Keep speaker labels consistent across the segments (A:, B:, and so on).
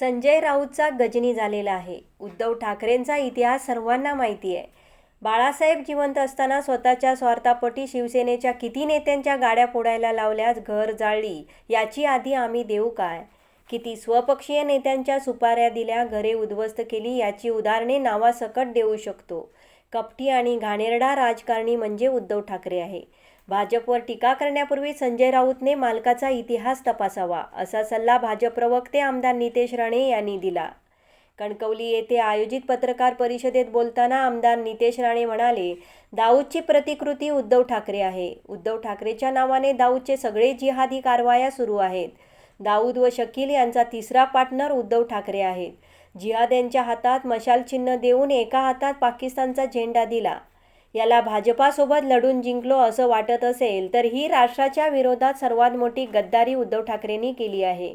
A: संजय राऊतचा गजनी झालेला आहे. उद्धव ठाकरेंचा इतिहास सर्वांना माहिती आहे. बाळासाहेब जिवंत असताना स्वतःच्या स्वार्थापोटी शिवसेनेच्या किती नेत्यांच्या गाड्या फोडायला लावल्यास घर जाळली याची आधी आम्ही देऊ काय? किती स्वपक्षीय नेत्यांच्या सुपाऱ्या दिल्या घरे उद्ध्वस्त केली याची उदाहरणे नावासकट देऊ शकतो. कपटी आणि घाणेरडा राजकारणी म्हणजे उद्धव ठाकरे आहे. भाजपवर टीका करण्यापूर्वी संजय राऊतने मालकाचा इतिहास तपासावा असा सल्ला भाजप प्रवक्ते आमदार नितेश राणे यांनी दिला. कणकवली येथे आयोजित पत्रकार परिषदेत बोलताना आमदार नितेश राणे म्हणाले दाऊदची प्रतिकृती उद्धव ठाकरे आहे. उद्धव ठाकरेच्या नावाने दाऊदचे सगळे जिहादी कारवाया सुरू आहेत. दाऊद व शकील यांचा तिसरा पार्टनर उद्धव ठाकरे आहेत. जिहाद यांच्या हातात मशाल चिन्ह देऊन एका हातात पाकिस्तानचा झेंडा दिला. याला भाजपासोबत लढून जिंकलो असं वाटत असेल तर ही राष्ट्राच्या विरोधात सर्वात मोठी गद्दारी उद्धव ठाकरेंनी केली आहे.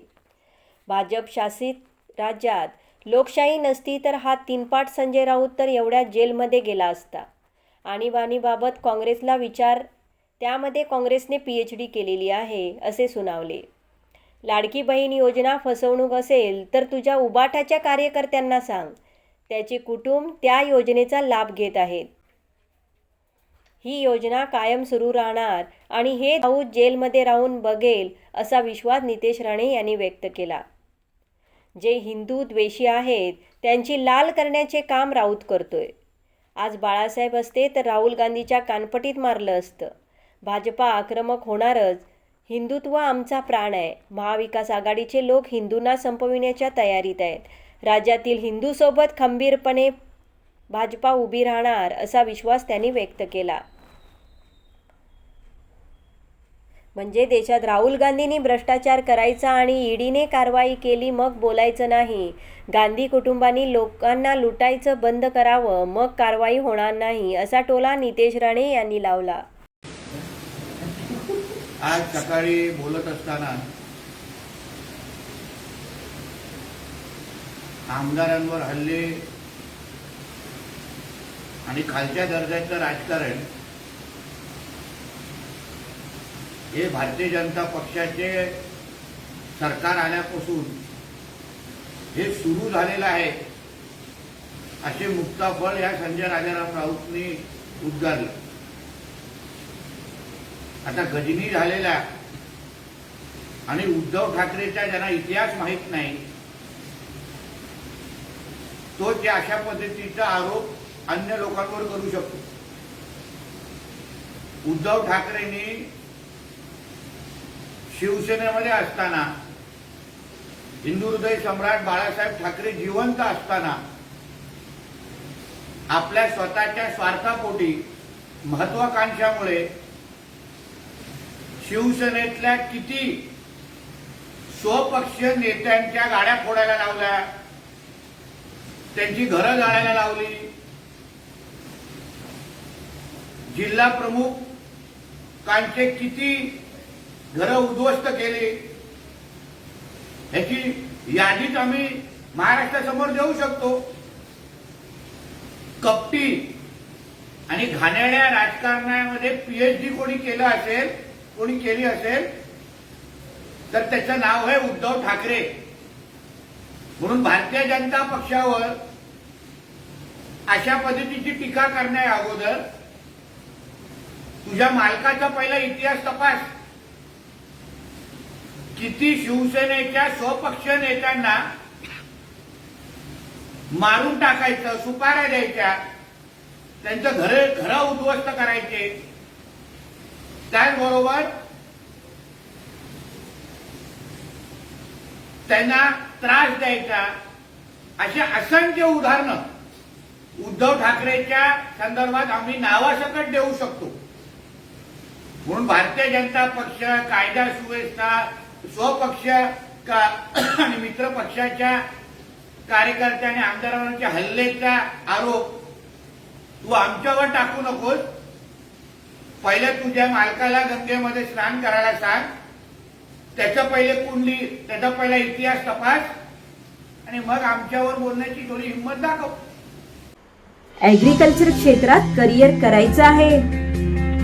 A: भाजप शासित राज्यात लोकशाही नसती तर हा तीनपाट संजय राऊत तर एवढ्या जेलमध्ये गेला असता. आणीबाणीबाबत काँग्रेसला विचार त्यामध्ये काँग्रेसने पी एच डी केलेली आहे असे सुनावले. लाडकी बहीण योजना फसवणूक असेल तर तुझ्या उबाटाच्या कार्यकर्त्यांना सांग. त्याचे कुटुंब त्या योजनेचा लाभ घेत आहेत. ही योजना कायम सुरू राहणार आणि हे दाऊद जेलमध्ये राहून बघेल असा विश्वास नितेश राणे यांनी व्यक्त केला. जे हिंदू द्वेषी आहेत त्यांची लाल करण्याचे काम राऊत करतोय. आज बाळासाहेब असते तर राहुल गांधीच्या कानपटीत मारलं असतं. भाजपा आक्रमक होणारच. हिंदुत्व आमचा प्राण आहे. महाविकास आघाडीचे लोक हिंदूंना संपविण्याच्या तयारीत आहेत. राज्यातील हिंदूसोबत खंबीरपणे भाजपा उभी राहणार असा विश्वास त्यांनी व्यक्त केला. म्हणजे देशात राहुल गांधींनी भ्रष्टाचार करायचा आणि ईडीने कारवाई केली मग बोलायचं नाही. गांधी कुटुंबांनी लोकांना लुटायचं बंद करावं मग कारवाई होणार नाही असा टोला नितेश राणे यांनी लावला.
B: आज सकाळी बोलत असताना आमदारांवर हल्ले आणि खालच्या दर्जाचं राजकारण हे भारतीय जनता पक्षाचे सरकार आल्यापासून हे सुरू झालेलं आहे असे मुक्ताफळ या संजय राजाराम राऊतने उद्गारलं. आता गजनी झालेला आणि उद्धव ठाकरेचा ज्यांना इतिहास माहीत नाही तो त्या अशा पद्धतीचा आरोप अन्य लोकांवर करू शकतो. उद्धव ठाकरेंनी शिवसेनेमध्ये असताना हिंदू हृदय सम्राट बाळासाहेब ठाकरे जिवंत असताना आपल्या स्वतःच्या स्वार्थापोटी महत्वाकांक्षामुळे शिवसेनेतल्या किती स्वपक्षीय नेत्यांच्या गाड्या फोडायला लावल्या त्यांची घरं जाळायला लावली जिल्हा प्रमुख कांचे किती घरं उद्ध्वस्त केली ह्याची यादीच आम्ही महाराष्ट्रासमोर देऊ शकतो. कपटी आणि घाणेरड्या राजकारणामध्ये पीएचडी कोणी केलं असेल कोणी केली असेल तर त्याचं नाव आहे उद्धव ठाकरे. म्हणून भारतीय जनता पक्षावर अशा पद्धतीची टीका करण्या अगोदर तुझ्या मालकाचा पहिला इतिहास तपास. किती शिवसेनेच्या स्वपक्ष नेत्यांना मारून टाकायचं सुपाऱ्या द्यायच्या त्यांचं घर घर उद्ध्वस्त करायचे. त्याचबरोबर त्यांना त्रास द्यायचा. अशी असंख्य उदाहरणं उद्धव ठाकरेच्या संदर्भात आम्ही नावासकट देऊ शकतो. म्हणून भारतीय जनता पक्ष कायदा सुव्यवस्था स्वपक्ष का- आणि मित्र पक्षाच्या कार्यकर्त्या आणि आमदारांच्या हल्लेचा आरोप तू आमच्यावर टाकू नकोस. पहिले तुझ्या मालकाला गंगेमध्ये स्नान करायला सांग. त्याचं पहिले कुंडली त्याचा पहिला इतिहास तपास. आणि मग आमच्यावर बोलण्याची थोडी हिंमत दाखव.
A: ऍग्रीकल्चर क्षेत्रात करिअर करायचं आहे.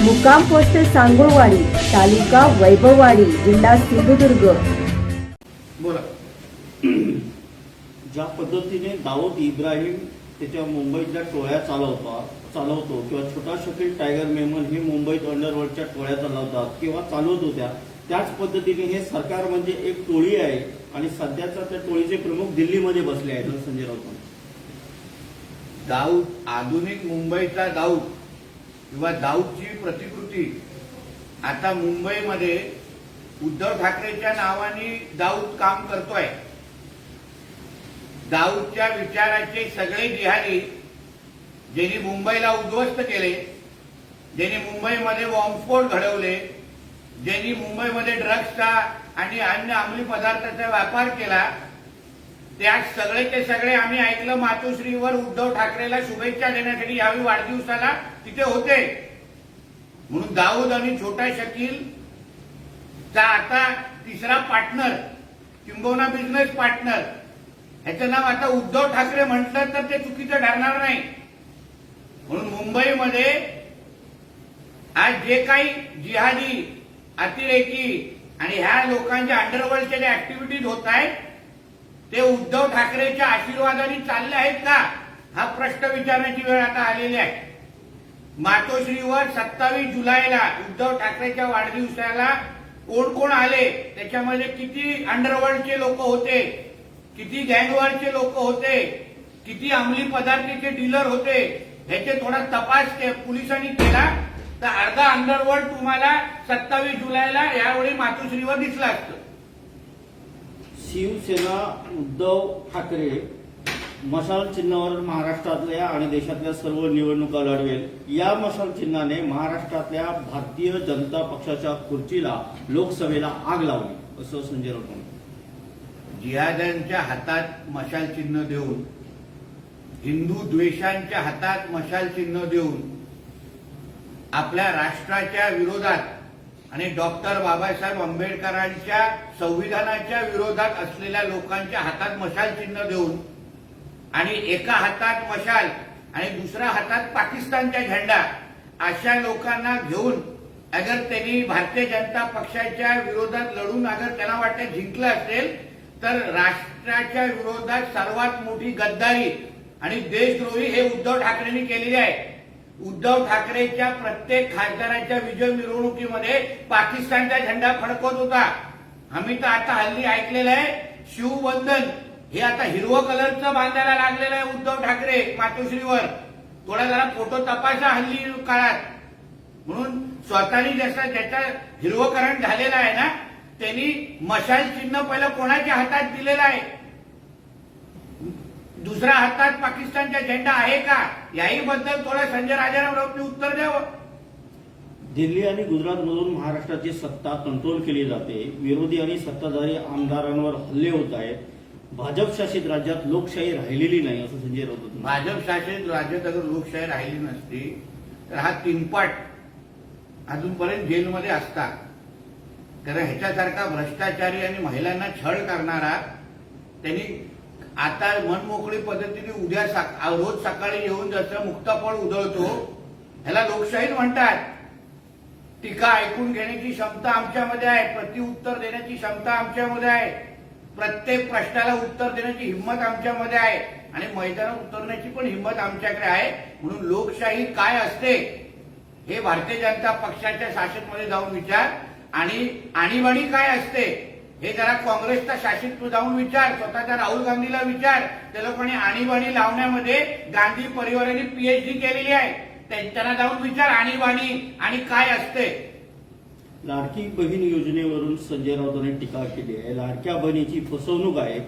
A: मुक्काम पोस्ट सांगोळवाडी तालुका वैभववाडी जिल्हा सिंधुदुर्ग.
B: बोला.
C: ज्या पद्धतीने दाऊद इब्राहिम त्याच्या मुंबईतल्या टोळ्या चालवता चालवतो किंवा छोटा शकील टायगर मेमन हे मुंबईत अंडरवर्ल्डच्या टोळ्या चालवतात किंवा चालवत होत्या त्याच पद्धतीने हे सरकार म्हणजे एक टोळी आहे आणि सध्याचा त्या टोळीचे प्रमुख दिल्लीमध्ये बसले आहेत संजय राऊत.
B: दाऊद आधुनिक मुंबईचा दाऊद. किंवा दाऊदची प्रतिकृती. आता मुंबईमध्ये उद्धव ठाकरेच्या नावाने दाऊद काम करतोय. दाऊदच्या विचाराचे सगळे जिहारी ज्यांनी मुंबईला उद्ध्वस्त केले ज्यांनी मुंबईमध्ये बॉम्बस्फोट घडवले ज्यांनी मुंबईमध्ये ड्रग्सचा आणि अन्य अंमली पदार्थाचा व्यापार केला त्या सगळे ते सगळे आम्ही ऐकलं. मातोश्रीवर उद्धव ठाकरेला शुभेच्छा देण्यासाठी यावेळी वाढदिवसाला तिथे होते. म्हणून दाऊद आणि छोटा शकील चा आता तिसरा पार्टनर किंबहुना बिझनेस पार्टनर ह्याचं नाव आता उद्धव ठाकरे म्हटलं तर ते चुकीचं ठरणार नाही. म्हणून मुंबईमध्ये आज जे काही जिहादी अतिरेकी आणि ह्या लोकांच्या अंडरवर्ल्डच्या ज्या ऍक्टिव्हिटीज होत आहेत ते उद्धव ठाकरेच्या आशीर्वादाने चालले आहेत का? हा प्रश्न विचारण्याची वेळ आता आलेली आहे. मातोश्रीवर सत्तावीस जुलैला उद्धव ठाकरेच्या वाढदिवसाला कोण कोण आले? त्याच्यामध्ये किती अंडरवर्ल्डचे लोक होते? किती गँगवरचे लोक होते? किती अंमली पदार्थाचे डीलर होते? ह्याचे थोडा तपास के- पोलिसांनी केला. तर अर्धा अंडरवर्ल्ड तुम्हाला सत्तावीस जुलैला यावेळी मातोश्रीवर दिसला असतं.
C: शिवसेना उद्धव ठाकरे मशाल चिन्हावर महाराष्ट्रातल्या आणि देशातल्या सर्व निवडणुका लढवेल या मशाल चिन्हाने महाराष्ट्रातल्या भारतीय जनता पक्षाच्या खुर्चीला लोकसभेला आग लावली असं संजय राऊत म्हणाले.
B: जिहाद्यांच्या हातात मशाल चिन्ह देऊन हिंदू द्वेषांच्या हातात मशाल चिन्ह देऊन आपल्या राष्ट्राच्या विरोधात आणि डॉक्टर बाबासाहेब आंबेडकरांच्या संविधानाच्या विरोधात असलेल्या लोकांच्या हातात मशाल चिन्ह देऊन आणि एका हातात मशाल आणि दुसऱ्या हातात पाकिस्तानचा झेंडा अशा लोकांना घेऊन अगर त्यांनी भारतीय जनता पक्षाच्या विरोधात लढून अगर त्यांना वाटतं जिंकलं असेल तर राष्ट्राच्या विरोधात सर्वात मोठी गद्दारी आणि देशद्रोही हे उद्धव ठाकरेंनी केलेली आहे. उद्धव ठाकरेच्या प्रत्येक खासदाराच्या विजय मिरवणुकीमध्ये पाकिस्तानचा झेंडा फडकवत होता. आम्ही तर आता हल्ली ऐकलेलं आहे शिवबंधन हे आता हिरवं कलरचं बांधायला लागलेलं आहे उद्धव ठाकरे मातोश्रीवर. थोडा जरा फोटो तपासा हल्ली काळात. म्हणून स्वतःनी जसं ज्याचं हिरवकरण झालेलं आहे ना त्यांनी मशाल चिन्ह पहिलं कोणाच्या हातात दिलेलं आहे? दुसऱ्या हातात पाकिस्तानचा झेंडा आहे का? याही बद्दल थोडं संजय राजाराम राऊतनी उत्तर द्यावं.
C: दिल्ली आणि गुजरातमधून महाराष्ट्राची सत्ता कंट्रोल केली जाते. विरोधी आणि सत्ताधारी आमदारांवर हल्ले होत आहेत. भाजप शासित राज्यात लोकशाही राहिलेली नाही असं संजय राऊत.
B: भाजप शासित राज्यात अगर लोकशाही राहिली नसती तर हा तीनपाट अजूनपर्यंत जेलमध्ये असता कारण ह्याच्यासारखा भ्रष्टाचारी आणि महिलांना छळ करणारा त्यांनी आता मनमोकळी पद्धतीने उद्या सक- रोज सकाळी येऊन जसं मुक्ताफळ उधळतो ह्याला लोकशाही म्हणतात. टीका ऐकून घेण्याची क्षमता आमच्यामध्ये आहे प्रतिउत्तर देण्याची क्षमता आमच्यामध्ये आहे. प्रत्येक प्रश्नाला उत्तर देण्याची हिंमत आमच्यामध्ये आहे आणि मैदानात उतरण्याची पण हिंमत आमच्याकडे आहे. म्हणून लोकशाही काय असते हे भारतीय जनता पक्षाच्या शासनमध्ये जाऊन विचार. आणि आणीबाणी काय असते हे जरा काँग्रेसच्या शासित जाऊन विचार स्वतःच्या राहुल गांधीला विचार. त्या लोकांनी आणीबाणी लावण्यामध्ये गांधी परिवाराने पीएचडी केलेली आहे. त्यांना जाऊन विचार आणीबाणी आणि काय असते.
C: लाडकी बहीण योजनेवरून संजय राऊतांनी टीका केली आहे. लाडक्या बहिणीची फसवणूक आहे.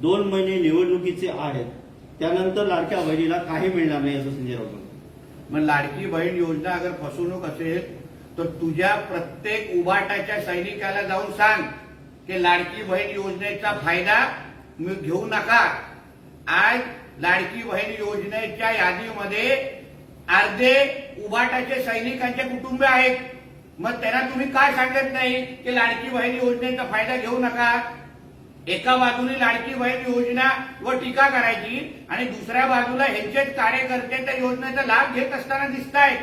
C: दोन महिने निवडणुकीचे आहेत. त्यानंतर लाडक्या बहिणीला काही मिळणार नाही असं संजय राऊत.
B: मग लाडकी बहीण योजना अगर फसवणूक असेल तर तुझ्या प्रत्येक उभाटाच्या सैनिकाला जाऊन सांग. की लाडकी बहीण योजनेचा फायदा घेऊ नका. आज लाडकी बहीण योजनेच्या यादीमध्ये अर्धे उभाटाचे सैनिकांचे कुटुंब आहेत. मग त्यांना तुम्ही काय सांगत नाही की लाडकी बहीण योजनेचा फायदा घेऊ नका? एका बाजूने लाडकी बहीण योजना व टीका करायची आणि दुसऱ्या बाजूला ह्यांचेच कार्यकर्ते त्या योजनेचा लाभ घेत असताना दिसत आहेत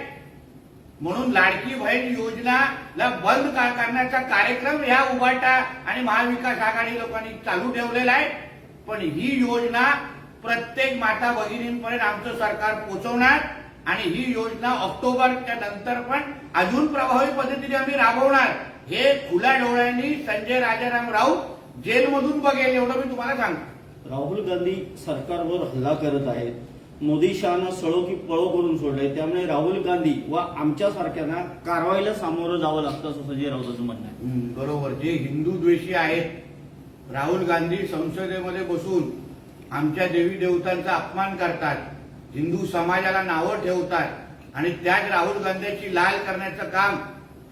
B: म्हणून लाडकी बहीण योजनाला बंद का- करण्याचा कार्यक्रम ह्या उभाटा आणि महाविकास आघाडी लोकांनी चालू ठेवलेला आहे. पण ही योजना प्रत्येक माता भगिनींपर्यंत आमचं सरकार पोहोचवणार आणि ही योजना ऑक्टोबरच्या नंतर पण अजून प्रभावी पद्धतीने आम्ही राबवणार. हे खुल्या डोळ्यांनी संजय राजाराम राऊत जेलमधून बघेल एवढं मी तुम्हाला सांगतो.
C: राहुल गांधी सरकारवर हल्ला करत आहेत. मोदी शहानं सळो की पळो करून सोडलंय. त्यामुळे राहुल गांधी व आमच्यासारख्यांना कारवाईला सामोरं जावं लागतं असं संजय राऊतांचं म्हणणं आहे.
B: बरोबर. जे हिंदू द्वेषी आहेत राहुल गांधी संसदेमध्ये बसून आमच्या देवी देवतांचा अपमान करतात हिंदू समाजाला नावं ठेवतात आणि त्याच राहुल गांधीची लाल करण्याचं काम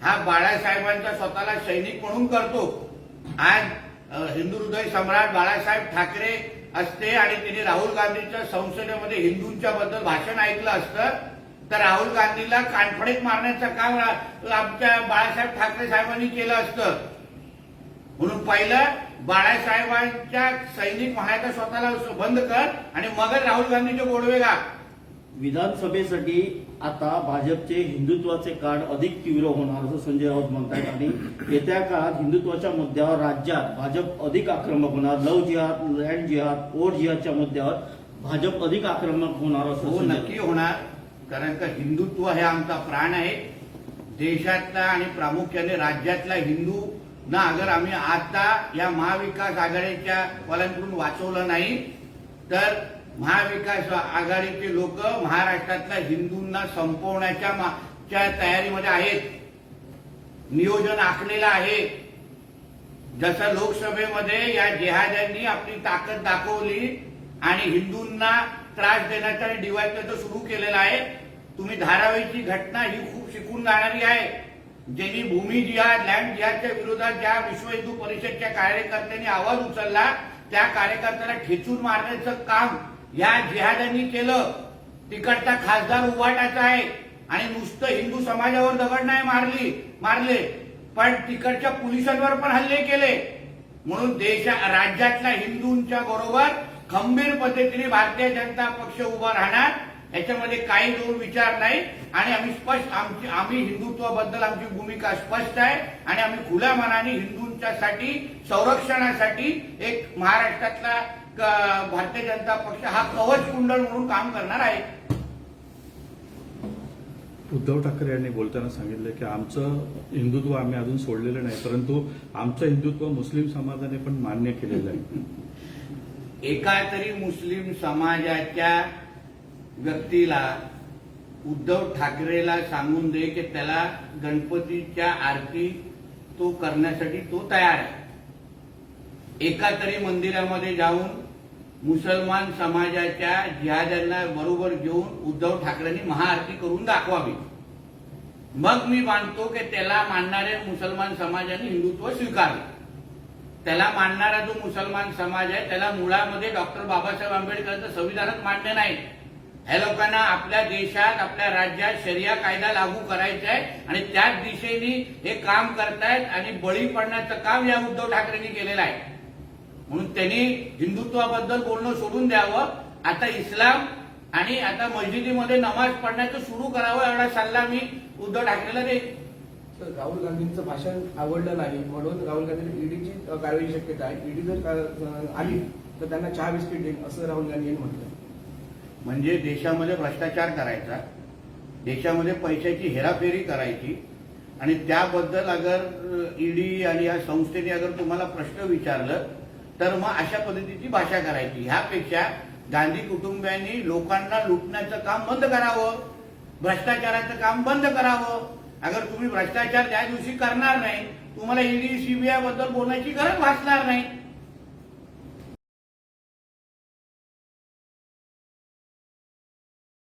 B: हा बाळासाहेबांचा स्वतःला सैनिक म्हणून करतो. आज हिंदू हृदय सम्राट बाळासाहेब ठाकरे असते आणि तिने राहुल गांधीच्या संसदेमध्ये हिंदूंच्या बद्दल भाषण ऐकलं असतं तर राहुल गांधीला कानफडीत मारण्याचं काम आमच्या बाळासाहेब ठाकरे साहेबांनी केलं असतं. म्हणून पहिलं बाळासाहेबांच्या सैनिक म्हणायचं स्वतःला बंद कर आणि मगच राहुल गांधीचे गोडवे गा
C: विधानसभेसाठी आता भाजपचे हिंदुत्वाचे कार्ड अधिक तीव्र होणार असं संजय राऊत म्हणतात आणि येत्या काळात हिंदुत्वाच्या मुद्द्यावर राज्यात भाजप अधिक आक्रमक होणार. लव जिहाद लँड जिहाद ओट जिहादच्या मुद्द्यावर भाजप अधिक आक्रमक होणार असं
B: हो नक्की होणार. कारण का हिंदुत्व हे आमचा प्राण आहे. देशातला आणि प्रामुख्याने राज्यातला हिंदू ना अगर आम्ही आता या महाविकास आघाडीच्या वाल्यांकडून वाचवलं नाही तर महाविकास आघाडीचे लोक महाराष्ट्रातल्या हिंदूंना संपवण्याच्या तयारीमध्ये आहेत. नियोजन आखलेलं आहे. जसं लोकसभेमध्ये या जेहाद्यांनी आपली ताकद दाखवली आणि हिंदूंना त्रास देण्याचा आणि डिवाइड करायचं सुरू केलेलं आहे. तुम्ही धारावीची घटना ही खूप शिकून जाणारी आहे. ज्यांनी भूमी जिहाद लँड जिहादच्या विरोधात ज्या विश्व हिंदू परिषदच्या कार्यकर्त्यांनी आवाज उचलला त्या कार्यकर्त्याला ठेचून मारण्याचं काम या जिहादांनी केलं. तिकडचा खासदार उभाटाचा आहे. आणि नुसतं हिंदू समाजावर दगड नाही मारली मारले. पण तिकडच्या पोलिसांवर पण हल्ले केले. म्हणून देशा राज्यातल्या हिंदूंच्या बरोबर खंबीर पद्धतीने भारतीय जनता पक्ष उभा राहणार. याच्यामध्ये काही दोन विचार नाही. आणि आम्ही स्पष्ट आमची आम्ही हिंदुत्वाबद्दल आमची भूमिका स्पष्ट आहे. आणि आम्ही खुल्या मनाने हिंदूंच्यासाठी संरक्षणासाठी एक महाराष्ट्रातला भारतीय जनता पक्ष हा कवच कुंडल म्हणून काम करणार आहे?
D: उद्धव ठाकरे यांनी बोलताना सांगितलं की आमचं हिंदुत्व आम्ही अजून सोडलेलं नाही परंतु आमचं हिंदुत्व मुस्लिम समाजाने पण मान्य केलेलं आहे.
B: एका तरी मुस्लिम समाजाच्या व्यक्तीला उद्धव ठाकरेला सांगून दे की त्याला गणपतीच्या आरती तो करण्यासाठी तो तयार आहे. एका तरी मंदिरामध्ये जाऊन मुसलमान समाजाच्या जिहाद्यांना बरोबर घेऊन उद्धव ठाकरेंनी महाआरती करून दाखवावी. मग मी मानतो की त्याला मानणारे मुसलमान समाजाने हिंदुत्व स्वीकारलं त्याला मानणारा जो मुसलमान समाज आहे त्याला मुळामध्ये डॉक्टर बाबासाहेब आंबेडकरांचं संविधानच मान्य नाही. ह्या लोकांना आपल्या देशात आपल्या राज्यात शरिया कायदा लागू करायचा आहे आणि त्याच दिशेने हे काम करतायत आणि बळी पडण्याचं काम या उद्धव ठाकरेंनी केलेलं आहे. म्हणून त्यांनी हिंदुत्वाबद्दल बोलणं सोडून द्यावं. आता इस्लाम आणि आता मस्जिदीमध्ये नमाज पडण्याचं सुरू करावं एवढा सल्ला मी उद्धव ठाकरेला देईन.
E: तर राहुल गांधींचं भाषण आवडलं नाही म्हणून राहुल गांधी ईडीची कारवाईची शक्यता आहे. ईडी जर आली तर त्यांना चहा बिस्किट देईन असं राहुल गांधी यांनी म्हटलं.
B: म्हणजे देशामध्ये भ्रष्टाचार करायचा देशामध्ये पैशाची हेराफेरी करायची आणि त्याबद्दल अगर ईडी आणि या संस्थेने अगर तुम्हाला प्रश्न विचारलं तर मग अशा पद्धतीची भाषा करायची. ह्यापेक्षा गांधी कुटुंबियांनी लोकांना लुटण्याचं काम बंद करावं. भ्रष्टाचाराचं काम बंद करावं. अगर तुम्ही भ्रष्टाचार त्या दिवशी करणार नाही तुम्हाला ईडी सीबीआयबद्दल बोलण्याची गरज भासणार नाही.